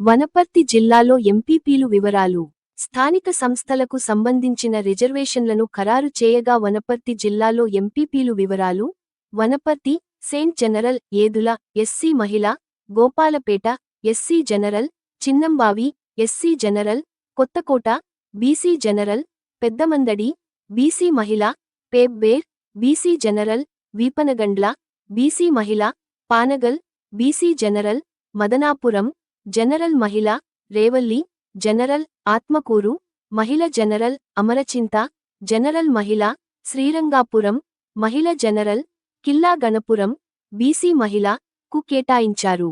వనపర్తి జిల్లాలో ఎంపీపీలు వివరాలు. స్థానిక సంస్థలకు సంబంధించిన రిజర్వేషన్లను ఖరారు చేయగా వనపర్తి జిల్లాలో ఎంపీపీలు వివరాలు. Wanaparthy saint general Edula SC మహిళ Gopalpet SC general Chinnambavi SC general Kothakota BC general Peddamandadi BC మహిళ Pebbair BC general Veepangandla BC మహిళ Pangal BC general Madanapuram general మహిళ రేవల్లి జనరల్ ఆత్మకూరు మహిళ జనరల్ అమరచింత జనరల్ మహిళ శ్రీరంగాపురం మహిళ జనరల్ కిల్లా గణపురం బీసీ మహిళ కు కేటాయించారు.